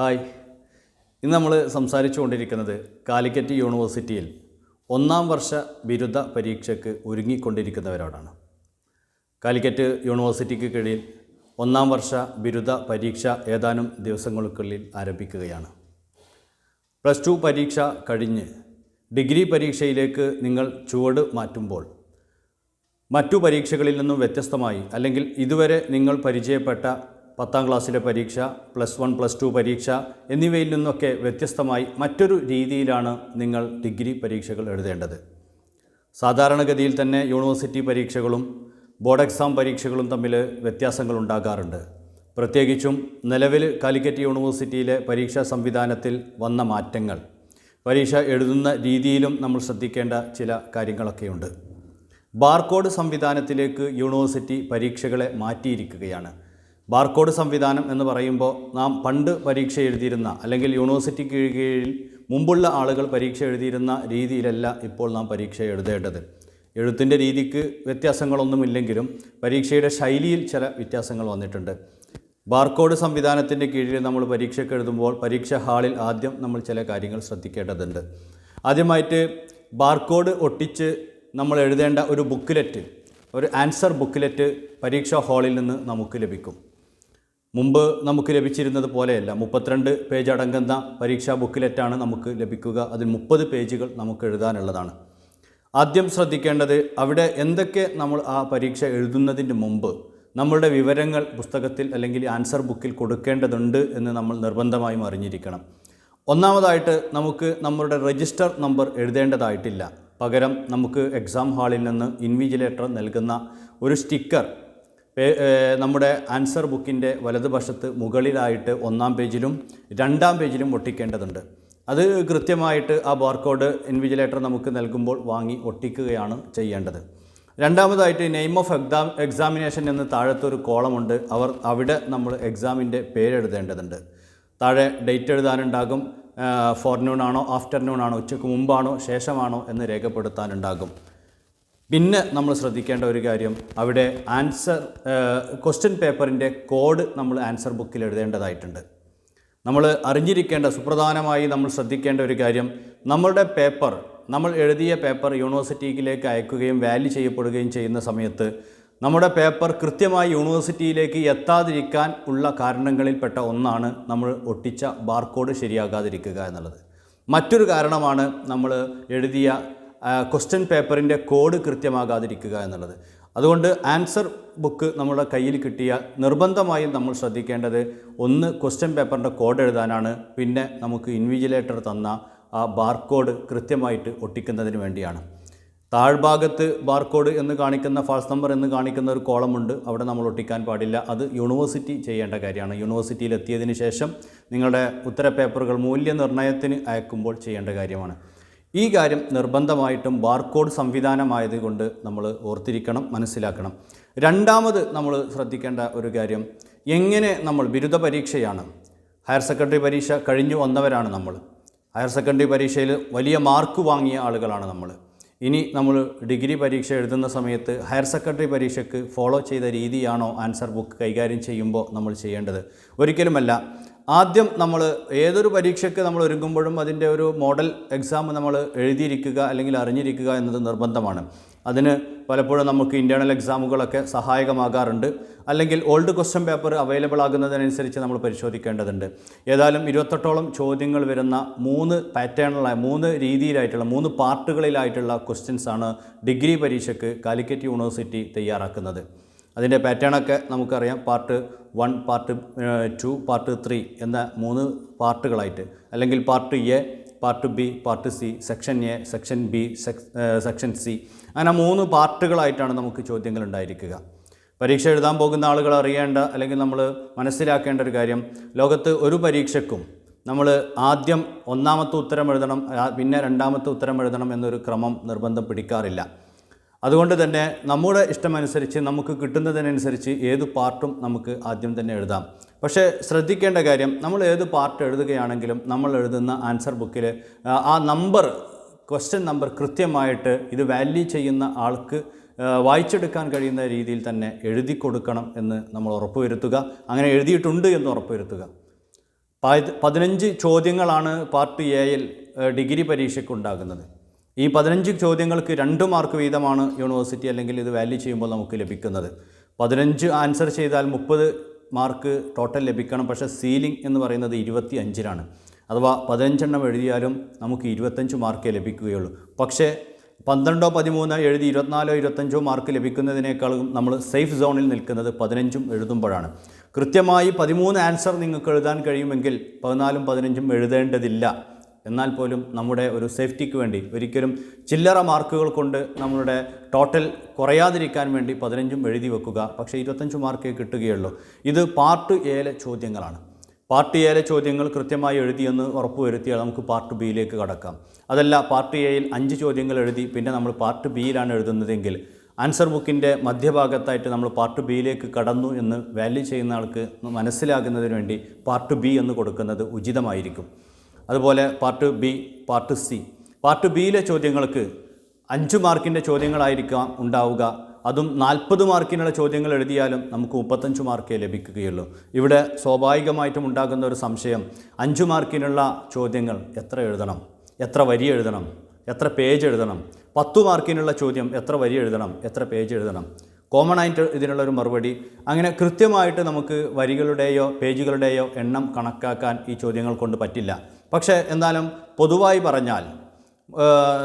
Hi. ഇന്ന് നമ്മൾ സംസാരിച്ചുകൊണ്ടിരിക്കുന്നത് കാലിക്കറ്റ് യൂണിവേഴ്സിറ്റിയിൽ ഒന്നാം വർഷ ബിരുദ പരീക്ഷയ്ക്ക് ഒരുങ്ങിക്കൊണ്ടിരിക്കുന്നവരോടാണ്. കാലിക്കറ്റ് യൂണിവേഴ്സിറ്റിക്ക് കീഴിൽ ഒന്നാം വർഷ ബിരുദ പരീക്ഷ ഏതാനും ദിവസങ്ങൾക്കുള്ളിൽ ആരംഭിക്കുകയാണ്. പ്ലസ് ടു പരീക്ഷ കഴിഞ്ഞ് ഡിഗ്രി പരീക്ഷയിലേക്ക് നിങ്ങൾ ചുവട് മാറ്റുമ്പോൾ മറ്റു പരീക്ഷകളിൽ നിന്നും വ്യത്യസ്തമായി അല്ലെങ്കിൽ ഇതുവരെ നിങ്ങൾ പരിചയപ്പെട്ട പത്താം ക്ലാസ്സിലെ പരീക്ഷ പ്ലസ് വൺ പ്ലസ് ടു പരീക്ഷ എന്നിവയിൽ നിന്നൊക്കെ വ്യത്യസ്തമായി മറ്റൊരു രീതിയിലാണ് നിങ്ങൾ ഡിഗ്രി പരീക്ഷകൾ എഴുതേണ്ടത്. സാധാരണഗതിയിൽ തന്നെ യൂണിവേഴ്സിറ്റി പരീക്ഷകളും ബോർഡ് എക്സാം പരീക്ഷകളും തമ്മിൽ വ്യത്യാസങ്ങൾ ഉണ്ടാകാറുണ്ട്. പ്രത്യേകിച്ചും നിലവിൽ കാലിക്കറ്റ് യൂണിവേഴ്സിറ്റിയിലെ പരീക്ഷാ സംവിധാനത്തിൽ വന്ന മാറ്റങ്ങൾ പരീക്ഷ എഴുതുന്ന രീതിയിലും നമ്മൾ ശ്രദ്ധിക്കേണ്ട ചില കാര്യങ്ങളൊക്കെയുണ്ട്. ബാർകോഡ് സംവിധാനത്തിലേക്ക് യൂണിവേഴ്സിറ്റി പരീക്ഷകളെ മാറ്റിയിരിക്കുകയാണ്. ബാർകോഡ് സംവിധാനം എന്ന് പറയുമ്പോൾ നാം പണ്ട് പരീക്ഷ എഴുതിയിരുന്ന അല്ലെങ്കിൽ യൂണിവേഴ്സിറ്റിക്ക് കീഴിൽ മുമ്പുള്ള ആളുകൾ പരീക്ഷ എഴുതിയിരുന്ന രീതിയിലല്ല ഇപ്പോൾ നാം പരീക്ഷ എഴുതേണ്ടത്. എഴുത്തിന്റെ രീതിക്ക് വ്യത്യാസങ്ങളൊന്നുമില്ലെങ്കിലും പരീക്ഷയുടെ ശൈലിയിൽ ചില വ്യത്യാസങ്ങൾ വന്നിട്ടുണ്ട്. ബാർകോഡ് സംവിധാനത്തിന്റെ കീഴിൽ നമ്മൾ പരീക്ഷയ്ക്ക് എഴുതുമ്പോൾ പരീക്ഷ ഹാളിൽ ആദ്യം നമ്മൾ ചില കാര്യങ്ങൾ ശ്രദ്ധിക്കേണ്ടതുണ്ട്. ആദ്യമായിട്ട് ബാർകോഡ് ഒട്ടിച്ച് നമ്മൾ എഴുതേണ്ട ഒരു ബുക്കിലെറ്റ് ഒരു ആൻസർ ബുക്കിലെറ്റ് പരീക്ഷാ ഹാളിൽ നിന്ന് നമുക്ക് ലഭിക്കും. മുമ്പ് നമുക്ക് ലഭിച്ചിരുന്നത് പോലെയല്ല. മുപ്പത്തിരണ്ട് പേജ് അടങ്ങുന്ന പരീക്ഷാ ബുക്കിലെറ്റാണ് നമുക്ക് ലഭിക്കുക. അതിൽ മുപ്പത് പേജുകൾ നമുക്ക് എഴുതാനുള്ളതാണ്. ആദ്യം ശ്രദ്ധിക്കേണ്ടത് അവിടെ എന്തൊക്കെ നമ്മൾ ആ പരീക്ഷ എഴുതുന്നതിന് മുമ്പ് നമ്മളുടെ വിവരങ്ങൾ പുസ്തകത്തിൽ അല്ലെങ്കിൽ ആൻസർ ബുക്കിൽ കൊടുക്കേണ്ടതുണ്ട് എന്ന് നമ്മൾ നിർബന്ധമായും അറിഞ്ഞിരിക്കണം. ഒന്നാമതായിട്ട് നമുക്ക് നമ്മളുടെ രജിസ്റ്റർ നമ്പർ എഴുതേണ്ടതായിട്ടില്ല. പകരം നമുക്ക് എക്സാം ഹാളിൽ നിന്ന് ഇൻവിജിലേറ്റർ നൽകുന്ന ഒരു സ്റ്റിക്കർ നമ്മുടെ ആൻസർ ബുക്കിന്റെ വലതുവശത്ത് മുകളിലായിട്ട് ഒന്നാം പേജിലും രണ്ടാം പേജിലും ഒട്ടിക്കേണ്ടതുണ്ട്. അത് കൃത്യമായിട്ട് ആ ബാർകോഡ് ഇൻവിജിലേറ്റർ നമുക്ക് നൽകുമ്പോൾ വാങ്ങി ഒട്ടിക്കുകയാണ് ചെയ്യേണ്ടത്. രണ്ടാമതായിട്ട് നെയിം ഓഫ് എക്സാം എക്സാമിനേഷൻ എന്ന് താഴത്തൊരു കോളമുണ്ട്. അവർ അവിടെ നമ്മൾ എക്സാമിന്റെ പേരെഴുതേണ്ടതുണ്ട്. താഴെ ഡേറ്റ് എഴുതാനുണ്ടാകും ഫോർനൂൺ ആണോ ആഫ്റ്റർനൂൺ ആണോ ഉച്ചയ്ക്ക് മുമ്പാണോ ശേഷമാണോ എന്ന് രേഖപ്പെടുത്താനുണ്ടാകും. പിന്നെ നമ്മൾ ശ്രദ്ധിക്കേണ്ട ഒരു കാര്യം അവിടെ ആൻസർ ക്വസ്റ്റ്യൻ പേപ്പറിന്റെ കോഡ് നമ്മൾ ആൻസർ ബുക്കിൽ എഴുതേണ്ടതായിട്ടുണ്ട്. നമ്മൾ അറിഞ്ഞിരിക്കേണ്ട സുപ്രധാനമായി നമ്മൾ ശ്രദ്ധിക്കേണ്ട ഒരു കാര്യം നമ്മളുടെ പേപ്പർ നമ്മൾ എഴുതിയ പേപ്പർ യൂണിവേഴ്സിറ്റിയിലേക്ക് അയക്കുകയും വാല്യൂ ചെയ്യപ്പെടുകയും ചെയ്യുന്ന സമയത്ത് നമ്മുടെ പേപ്പർ കൃത്യമായി യൂണിവേഴ്സിറ്റിയിലേക്ക് എത്താതിരിക്കാൻ ഉള്ള കാരണങ്ങളിൽപ്പെട്ട ഒന്നാണ് നമ്മൾ ഒട്ടിച്ച ബാർകോഡ് ശരിയാകാതിരിക്കുക എന്നുള്ളത്. മറ്റൊരു കാരണമാണ് നമ്മൾ എഴുതിയ ക്വസ്റ്റ്യൻ പേപ്പറിന്റെ കോഡ് കൃത്യമാകാതിരിക്കുക എന്നുള്ളത്. അതുകൊണ്ട് ആൻസർ ബുക്ക് നമ്മുടെ കയ്യിൽ കിട്ടിയാൽ നിർബന്ധമായും നമ്മൾ ശ്രദ്ധിക്കേണ്ടത് ഒന്ന് ക്വസ്റ്റ്യൻ പേപ്പറിന്റെ കോഡ് എഴുതാനാണ് പിന്നെ നമുക്ക് ഇൻവിജിലേറ്റർ തന്ന ആ ബാർകോഡ് കൃത്യമായിട്ട് ഒട്ടിക്കുന്നതിന് വേണ്ടിയാണ്. താഴ്ഭാഗത്ത് ബാർകോഡ് എന്ന് കാണിക്കുന്ന ഫാൾസ് നമ്പർ എന്ന് കാണിക്കുന്ന ഒരു കോളമുണ്ട് അവിടെ നമ്മൾ ഒട്ടിക്കാൻ പാടില്ല. അത് യൂണിവേഴ്സിറ്റി ചെയ്യേണ്ട കാര്യമാണ്. യൂണിവേഴ്സിറ്റിയിൽ എത്തിയതിന് ശേഷം നിങ്ങളുടെ ഉത്തര പേപ്പറുകൾ മൂല്യനിർണയത്തിന് അയക്കുമ്പോൾ ചെയ്യേണ്ട കാര്യമാണ്. ഈ കാര്യം നിർബന്ധമായിട്ടും ബാർകോഡ് സംവിധാനമായതുകൊണ്ട് നമ്മൾ ഓർത്തിരിക്കണം മനസ്സിലാക്കണം. രണ്ടാമത് നമ്മൾ ശ്രദ്ധിക്കേണ്ട ഒരു കാര്യം എങ്ങനെ നമ്മൾ ബിരുദ പരീക്ഷയാണ് ഹയർ സെക്കൻഡറി പരീക്ഷ കഴിഞ്ഞു വന്നവരാണ് നമ്മൾ. ഹയർ സെക്കൻഡറി പരീക്ഷയിൽ വലിയ മാർക്ക് വാങ്ങിയ ആളുകളാണ് നമ്മൾ. ഇനി നമ്മൾ ഡിഗ്രി പരീക്ഷ എഴുതുന്ന സമയത്ത് ഹയർ സെക്കൻഡറി പരീക്ഷയ്ക്ക് ഫോളോ ചെയ്ത രീതിയാണോ ആൻസർ ബുക്ക് കൈകാര്യം ചെയ്യുമ്പോൾ നമ്മൾ ചെയ്യേണ്ടത്? ഒരിക്കലുമല്ല. ആദ്യം നമ്മൾ ഏതൊരു പരീക്ഷയ്ക്ക് നമ്മൾ ഒരുങ്ങുമ്പോഴും അതിന്റെ ഒരു മോഡൽ എക്സാം നമ്മൾ എഴുതിയിരിക്കുക അല്ലെങ്കിൽ അറിഞ്ഞിരിക്കുക എന്നത് നിർബന്ധമാണ്. അതിന് പലപ്പോഴും നമുക്ക് ഇന്റേർണൽ എക്സാമുകളൊക്കെ സഹായകമാകാറുണ്ട്. അല്ലെങ്കിൽ ഓൾഡ് ക്വസ്റ്റ്യൻ പേപ്പർ അവൈലബിൾ ആകുന്നതിനനുസരിച്ച് നമ്മൾ പരിശോധിക്കേണ്ടതുണ്ട്. ഏതായാലും ഇരുപത്തെട്ടോളം ചോദ്യങ്ങൾ വരുന്ന മൂന്ന് പാറ്റേണിലായ മൂന്ന് രീതിയിലായിട്ടുള്ള മൂന്ന് പാർട്ടുകളിലായിട്ടുള്ള ക്വസ്റ്റ്യൻസാണ് ഡിഗ്രി പരീക്ഷയ്ക്ക് കാലിക്കറ്റ് യൂണിവേഴ്സിറ്റി തയ്യാറാക്കുന്നത്. അതിന്റെ പാറ്റേണൊക്കെ നമുക്കറിയാം. Part one part two part three എന്ന മൂന്ന് പാർട്ടുകളായിട്ട്. അല്ലെങ്കിൽ part A part B part C section A section B section C അങ്ങനെ മൂന്ന് പാർട്ടുകളായിട്ടാണ് നമുക്ക് ചോദ്യങ്ങൾ ഉണ്ടായിരിക്കുക. പരീക്ഷ എഴുതാൻ പോകുന്ന ആളുകൾ അറിയേണ്ട അല്ലെങ്കിൽ നമ്മൾ മനസ്സിലാക്കേണ്ട ഒരു കാര്യം ലോകത്ത് ഒരു പരീക്ഷയ്ക്കും നമ്മൾ ആദ്യം ഒന്നാമത്തെ ഉത്തരം എഴുതണം പിന്നെ രണ്ടാമത്തെ ഉത്തരം എഴുതണം എന്നൊരു ക്രമം നിർബന്ധം പിടിക്കാറില്ല. അതുകൊണ്ട് തന്നെ നമ്മുടെ ഇഷ്ടമനുസരിച്ച് നമുക്ക് കിട്ടുന്നതിനനുസരിച്ച് ഏത് പാർട്ടും നമുക്ക് ആദ്യം തന്നെ എഴുതാം. പക്ഷേ ശ്രദ്ധിക്കേണ്ട കാര്യം നമ്മൾ ഏത് പാർട്ട് എഴുതുകയാണെങ്കിലും നമ്മൾ എഴുതുന്ന ആൻസർ ബുക്കിൽ ആ നമ്പർ ക്വസ്റ്റ്യൻ നമ്പർ കൃത്യമായിട്ട് ഇത് വാല്യൂ ചെയ്യുന്ന ആൾക്ക് വായിച്ചെടുക്കാൻ കഴിയുന്ന രീതിയിൽ തന്നെ എഴുതി കൊടുക്കണം എന്ന് നമ്മൾ ഉറപ്പുവരുത്തുക. അങ്ങനെ എഴുതിയിട്ടുണ്ട് എന്ന് ഉറപ്പുവരുത്തുക. പത്- പതിനഞ്ച് ചോദ്യങ്ങളാണ് പാർട്ട് എയിൽ ഡിഗ്രി പരീക്ഷയ്ക്ക് ഉണ്ടാകുന്നത്. ഈ പതിനഞ്ച് ചോദ്യങ്ങൾക്ക് രണ്ട് മാർക്ക് വീതമാണ് യൂണിവേഴ്സിറ്റി അല്ലെങ്കിൽ ഇത് വാല്യൂ ചെയ്യുമ്പോൾ നമുക്ക് ലഭിക്കുന്നത്. പതിനഞ്ച് ആൻസർ ചെയ്താൽ മുപ്പത് മാർക്ക് ടോട്ടൽ ലഭിക്കണം. പക്ഷെ സീലിംഗ് എന്ന് പറയുന്നത് ഇരുപത്തി അഞ്ചിനാണ് അഥവാ പതിനഞ്ചെണ്ണം എഴുതിയാലും നമുക്ക് ഇരുപത്തഞ്ച് മാർക്കേ ലഭിക്കുകയുള്ളൂ. പക്ഷേ പന്ത്രണ്ടോ പതിമൂന്നോ എഴുതി ഇരുപത്തിനാലോ ഇരുപത്തഞ്ചോ മാർക്ക് ലഭിക്കുന്നതിനേക്കാളും നമ്മൾ സേഫ് സോണിൽ നിൽക്കുന്നത് പതിനഞ്ചും എഴുതുമ്പോഴാണ്. കൃത്യമായി പതിമൂന്ന് ആൻസർ നിങ്ങൾക്ക് എഴുതാൻ കഴിയുമെങ്കിൽ പതിനാലും പതിനഞ്ചും എഴുതേണ്ടതില്ല. എന്നാൽ പോലും നമ്മുടെ ഒരു സേഫ്റ്റിക്ക് വേണ്ടി ഒരിക്കലും ചില്ലറ മാർക്കുകൾ കൊണ്ട് നമ്മളുടെ ടോട്ടൽ കുറയാതിരിക്കാൻ വേണ്ടി പതിനഞ്ചും എഴുതി വെക്കുക പക്ഷേ ഇരുപത്തഞ്ച് മാർക്കേ കിട്ടുകയുള്ളൂ. ഇത് പാർട്ട് എയിലെ ചോദ്യങ്ങളാണ്. പാർട്ട് എയിലെ ചോദ്യങ്ങൾ കൃത്യമായി എഴുതിയെന്ന് ഉറപ്പുവരുത്തിയാൽ നമുക്ക് പാർട്ട് ബിയിലേക്ക് കടക്കാം. അതല്ല പാർട്ട് എയിൽ അഞ്ച് ചോദ്യങ്ങൾ എഴുതി പിന്നെ നമ്മൾ പാർട്ട് ബിയിലാണ് എഴുതുന്നതെങ്കിൽ ആൻസർ ബുക്കിന്റെ മധ്യഭാഗത്തായിട്ട് നമ്മൾ പാർട്ട് ബിയിലേക്ക് കടന്നു എന്ന് വാല്യൂ ചെയ്യുന്ന ആൾക്ക് മനസ്സിലാകുന്നതിന് വേണ്ടി പാർട്ട് ബി എന്ന് കൊടുക്കുന്നത് ഉചിതമായിരിക്കും. അതുപോലെ part B part C part ബിയിലെ ചോദ്യങ്ങൾക്ക് അഞ്ച് മാർക്കിന്റെ ചോദ്യങ്ങളായിരിക്കാം ഉണ്ടാവുക. അതും നാൽപ്പത് മാർക്കിനുള്ള ചോദ്യങ്ങൾ എഴുതിയാലും നമുക്ക് മുപ്പത്തഞ്ച് മാർക്കേ ലഭിക്കുകയുള്ളൂ. ഇവിടെ സ്വാഭാവികമായിട്ടും ഉണ്ടാകുന്ന ഒരു സംശയം അഞ്ച് മാർക്കിനുള്ള ചോദ്യങ്ങൾ എത്ര എഴുതണം? എത്ര വരി എഴുതണം? എത്ര പേജ് എഴുതണം? പത്ത് മാർക്കിനുള്ള ചോദ്യം എത്ര വരി എഴുതണം? എത്ര പേജ് എഴുതണം? കോമൺ ആയിട്ട് ഇതിനുള്ള ഒരു മറുപടി. അങ്ങനെ കൃത്യമായിട്ട് നമുക്ക് വരികളുടെയോ പേജുകളുടെയോ എണ്ണം കണക്കാക്കാൻ ഈ ചോദ്യങ്ങൾ കൊണ്ട് പറ്റില്ല. പക്ഷേ എന്നാലും പൊതുവായി പറഞ്ഞാൽ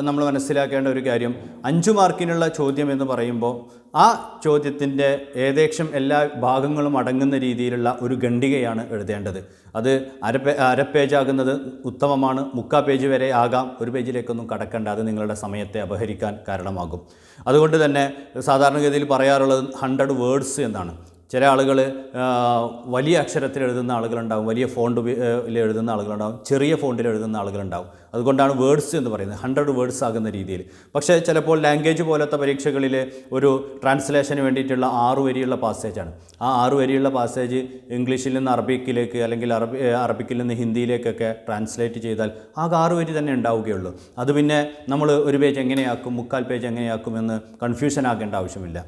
നമ്മൾ മനസ്സിലാക്കേണ്ട ഒരു കാര്യം അഞ്ചു മാർക്കിനുള്ള ചോദ്യം എന്ന് പറയുമ്പോൾ ആ ചോദ്യത്തിന്റെ ഏകദേശം എല്ലാ ഭാഗങ്ങളും അടങ്ങുന്ന രീതിയിലുള്ള ഒരു ഖണ്ഡികയാണ് എഴുതേണ്ടത്. അത് അര അര പേജാകുന്നത് ഉത്തമമാണ് മുക്കാ പേജ് വരെ ആകാം ഒരു പേജിലേക്കൊന്നും കടക്കേണ്ട അത് നിങ്ങളുടെ സമയത്തെ അപഹരിക്കാൻ കാരണമാകും. അതുകൊണ്ട് തന്നെ സാധാരണഗതിയിൽ പറയാറുള്ളത് ഹൺഡ്രഡ് വേർഡ്സ് എന്നാണ്. ചില ആളുകൾ വലിയ അക്ഷരത്തിൽ എഴുതുന്ന ആളുകളുണ്ടാവും വലിയ ഫോണ്ട് എഴുതുന്ന ആളുകളുണ്ടാവും ചെറിയ ഫോണ്ടിൽ എഴുതുന്ന ആളുകളുണ്ടാവും. അതുകൊണ്ടാണ് വേർഡ്സ് എന്ന് പറയുന്നത് ഹൺഡ്രഡ് വേർഡ്സ് ആകുന്ന രീതിയിൽ. പക്ഷേ ചിലപ്പോൾ ലാംഗ്വേജ് പോലത്തെ പരീക്ഷകളിൽ ഒരു ട്രാൻസ്ലേഷന് വേണ്ടിയിട്ടുള്ള ആറു വരിയുള്ള പാസേജാണ് ആ ആറ് വരിയുള്ള പാസേജ് ഇംഗ്ലീഷിൽ നിന്ന് അറബിക്കിലേക്ക് അല്ലെങ്കിൽ അറബി അറബിക്കിൽ നിന്ന് ഹിന്ദിയിലേക്കൊക്കെ ട്രാൻസ്ലേറ്റ് ചെയ്താൽ ആകെ ആറ് വരി തന്നെ ഉണ്ടാവുകയുള്ളൂ. അത് പിന്നെ നമ്മൾ ഒരു പേജ് എങ്ങനെയാക്കും മുക്കാൽ പേജ് എങ്ങനെയാക്കും എന്ന് കൺഫ്യൂഷൻ ആകേണ്ട ആവശ്യമില്ല.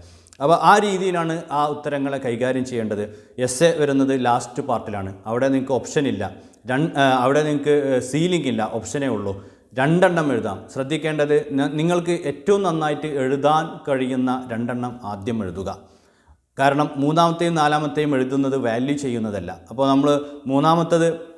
അപ്പോൾ ആ രീതിയിലാണ് ആ ഉത്തരങ്ങളെ കൈകാര്യം ചെയ്യേണ്ടത്. എസ് എ വരുന്നത് ലാസ്റ്റ് പാർട്ടിലാണ് അവിടെ നിങ്ങൾക്ക് ഓപ്ഷൻ ഇല്ല. രണ്ട് അവിടെ നിങ്ങൾക്ക് സീലിംഗ് ഇല്ല. ഓപ്ഷനേ ഉള്ളൂ. രണ്ടെണ്ണം എഴുതാം. ശ്രദ്ധിക്കേണ്ടത് നിങ്ങൾക്ക് ഏറ്റവും നന്നായിട്ട് എഴുതാൻ കഴിയുന്ന രണ്ടെണ്ണം ആദ്യം എഴുതുക. കാരണം മൂന്നാമത്തെയും നാലാമത്തെയും എഴുതുന്നത് വാല്യൂ ചെയ്യുന്നതല്ല. അപ്പോൾ നമ്മൾ മൂന്നാമത്തത്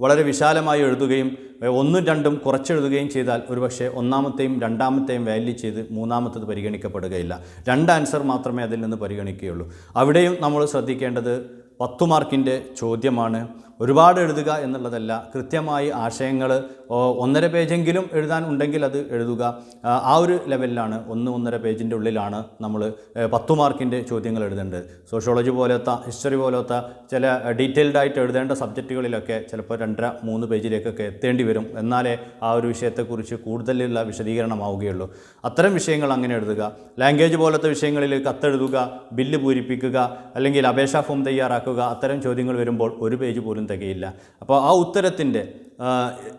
വളരെ വിശാലമായി എഴുതുകയും ഒന്നും രണ്ടും കുറച്ചെഴുതുകയും ചെയ്താൽ ഒരുപക്ഷെ ഒന്നാമത്തെയും രണ്ടാമത്തെയും വാല്യൂ ചെയ്ത് മൂന്നാമത്തത് പരിഗണിക്കപ്പെടുകയില്ല. രണ്ട് ആൻസർ മാത്രമേ അതിൽ നിന്ന് പരിഗണിക്കുകയുള്ളൂ. അവിടെയും നമ്മൾ ശ്രദ്ധിക്കേണ്ടത് പത്ത് മാർക്കിന്റെ ചോദ്യമാണ്. ഒരുപാട് എഴുതുക എന്നുള്ളതല്ല കൃത്യമായി ആശയങ്ങൾ ഒന്നര പേജെങ്കിലും എഴുതാൻ ഉണ്ടെങ്കിൽ അത് എഴുതുക. ആ, ഒരു ലെവലിലാണ് ഒന്ന് ഒന്നര പേജിന്റെ ഉള്ളിലാണ് നമ്മൾ പത്ത് മാർക്കിന്റെ ചോദ്യങ്ങൾ എഴുതേണ്ടത്. സോഷ്യോളജി പോലത്തെ ഹിസ്റ്ററി പോലത്തെ ചില ഡീറ്റെയിൽഡ് ആയിട്ട് എഴുതേണ്ട സബ്ജക്റ്റുകളിലൊക്കെ ചിലപ്പോൾ രണ്ടര മൂന്ന് പേജിലേക്കൊക്കെ എത്തേണ്ടി വരും. എന്നാലേ ആ ഒരു വിഷയത്തെക്കുറിച്ച് കൂടുതലുള്ള വിശദീകരണമാവുകയുള്ളൂ. അത്തരം വിഷയങ്ങൾ അങ്ങനെ എഴുതുക. ലാംഗ്വേജ് പോലത്തെ വിഷയങ്ങളിൽ കത്തെഴുതുക ബില്ല് പൂരിപ്പിക്കുക അല്ലെങ്കിൽ അപേക്ഷാ ഫോം തയ്യാറാക്കുക അത്തരം ചോദ്യങ്ങൾ വരുമ്പോൾ ഒരു പേജ് പോലും തികയില്ല. അപ്പോൾ ആ ഉത്തരത്തിന്റെ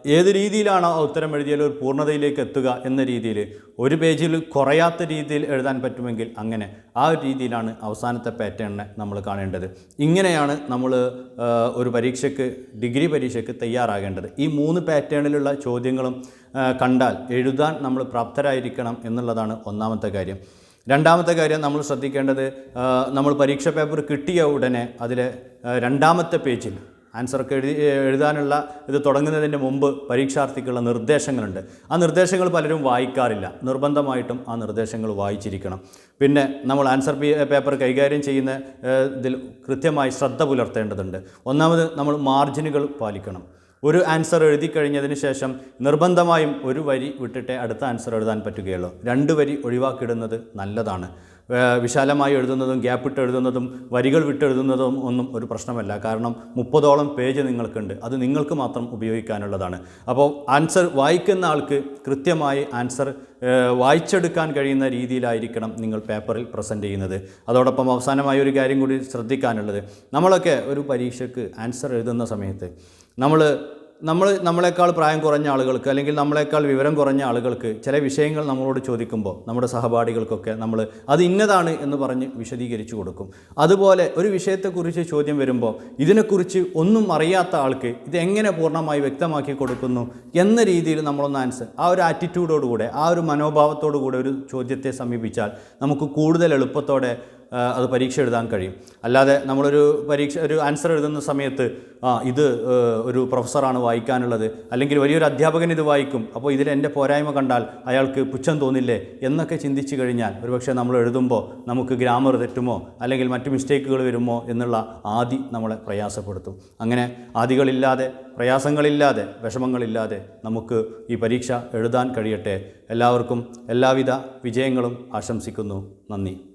ഏത് രീതിയിലാണോ ആ ഉത്തരം എഴുതിയാൽ ഒരു പൂർണതയിലേക്ക് എത്തുക എന്ന രീതിയിൽ ഒരു പേജിൽ കുറയാത്ത രീതിയിൽ എഴുതാൻ പറ്റുമെങ്കിൽ അങ്ങനെ ആ ഒരു രീതിയിലാണ് അവസാനത്തെ പാറ്റേണിനെ നമ്മൾ കാണേണ്ടത്. ഇങ്ങനെയാണ് നമ്മൾ ഒരു പരീക്ഷയ്ക്ക് ഡിഗ്രി പരീക്ഷയ്ക്ക് തയ്യാറാകേണ്ടത്. ഈ മൂന്ന് പാറ്റേണിലുള്ള ചോദ്യങ്ങളും കണ്ടാൽ എഴുതാൻ നമ്മൾ പ്രാപ്തരായിരിക്കണം എന്നുള്ളതാണ് ഒന്നാമത്തെ കാര്യം. രണ്ടാമത്തെ കാര്യം നമ്മൾ ശ്രദ്ധിക്കേണ്ടത് നമ്മൾ പരീക്ഷ പേപ്പർ കിട്ടിയ ഉടനെ അതിലെ രണ്ടാമത്തെ പേജിൽ ആൻസർക്ക് എഴുതി എഴുതാനുള്ള ഇത് തുടങ്ങുന്നതിന് മുമ്പ് പരീക്ഷാർത്ഥിക്കുള്ള നിർദ്ദേശങ്ങളുണ്ട്. ആ നിർദ്ദേശങ്ങൾ പലരും വായിക്കാറില്ല. നിർബന്ധമായിട്ടും ആ നിർദ്ദേശങ്ങൾ വായിച്ചിരിക്കണം. പിന്നെ നമ്മൾ ആൻസർ പേപ്പർ കൈകാര്യം ചെയ്യുന്ന ഇതിൽ കൃത്യമായി ശ്രദ്ധ പുലർത്തേണ്ടതുണ്ട്. ഒന്നാമത് നമ്മൾ മാർജിനുകൾ പാലിക്കണം. ഒരു ആൻസർ എഴുതി കഴിഞ്ഞതിന് ശേഷം നിർബന്ധമായും ഒരു വരി വിട്ടിട്ടേ അടുത്ത ആൻസർ എഴുതാൻ പറ്റുകയുള്ളൂ. രണ്ട് വരി ഒഴിവാക്കിയിടുന്നത് നല്ലതാണ്. വിശാലമായി എഴുതുന്നതും ഗ്യാപ്പിട്ട് എഴുതുന്നതും വരികൾ വിട്ടെഴുതുന്നതും ഒന്നും ഒരു പ്രശ്നമല്ല. കാരണം മുപ്പതോളം പേജ് നിങ്ങൾക്കുണ്ട്. അത് നിങ്ങൾക്ക് മാത്രം ഉപയോഗിക്കാനുള്ളതാണ്. അപ്പോൾ ആൻസർ വായിക്കുന്ന ആൾക്ക് കൃത്യമായി ആൻസർ വായിച്ചെടുക്കാൻ കഴിയുന്ന രീതിയിലായിരിക്കണം നിങ്ങൾ പേപ്പറിൽ പ്രസന്റ് ചെയ്യുന്നത്. അതോടൊപ്പം അവസാനമായ ഒരു കാര്യം കൂടി ശ്രദ്ധിക്കാനുള്ളത്. നമ്മളൊക്കെ ഒരു പരീക്ഷയ്ക്ക് ആൻസർ എഴുതുന്ന സമയത്ത് നമ്മൾ നമ്മൾ നമ്മളെക്കാൾ പ്രായം കുറഞ്ഞ ആളുകൾക്ക് അല്ലെങ്കിൽ നമ്മളെക്കാൾ വിവരം കുറഞ്ഞ ആളുകൾക്ക് ചില വിഷയങ്ങൾ നമ്മളോട് ചോദിക്കുമ്പോൾ നമ്മുടെ സഹപാഠികൾക്കൊക്കെ നമ്മൾ അത് ഇന്നതാണ് എന്ന് പറഞ്ഞ് വിശദീകരിച്ചു കൊടുക്കും. അതുപോലെ ഒരു വിഷയത്തെക്കുറിച്ച് ചോദ്യം വരുമ്പോൾ ഇതിനെക്കുറിച്ച് ഒന്നും അറിയാത്ത ആൾക്ക് ഇത് എങ്ങനെ പൂർണമായി വ്യക്തമാക്കി കൊടുക്കുന്നു എന്ന രീതിയിൽ നമ്മളൊന്ന് ആൻസർ ആ ഒരു ആറ്റിറ്റ്യൂഡോടുകൂടെ ആ ഒരു മനോഭാവത്തോടു കൂടെ ഒരു ചോദ്യത്തെ സമീപിച്ചാൽ നമുക്ക് കൂടുതൽ എളുപ്പത്തോടെ അത് പരീക്ഷ എഴുതാൻ കഴിയും. അല്ലാതെ നമ്മളൊരു പരീക്ഷ ഒരു ആൻസർ എഴുതുന്ന സമയത്ത് ആ ഇത് ഒരു പ്രൊഫസറാണ് വായിക്കാനുള്ളത് അല്ലെങ്കിൽ വലിയൊരു അധ്യാപകൻ ഇത് വായിക്കും അപ്പോൾ ഇതിൽ എന്റെ പോരായ്മ കണ്ടാൽ അയാൾക്ക് പുച്ഛം തോന്നില്ലേ എന്നൊക്കെ ചിന്തിച്ചു കഴിഞ്ഞാൽ ഒരുപക്ഷെ നമ്മൾ എഴുതുമ്പോൾ നമുക്ക് ഗ്രാമർ തെറ്റുമോ അല്ലെങ്കിൽ മറ്റു മിസ്റ്റേക്കുകൾ വരുമോ എന്നുള്ള ആദി നമ്മളെ പ്രയാസപ്പെടുത്തും. അങ്ങനെ ആദികളില്ലാതെ പ്രയാസങ്ങളില്ലാതെ വിഷമങ്ങളില്ലാതെ നമുക്ക് ഈ പരീക്ഷ എഴുതാൻ കഴിയട്ടെ. എല്ലാവർക്കും എല്ലാവിധ വിജയങ്ങളും ആശംസിക്കുന്നു. നന്ദി.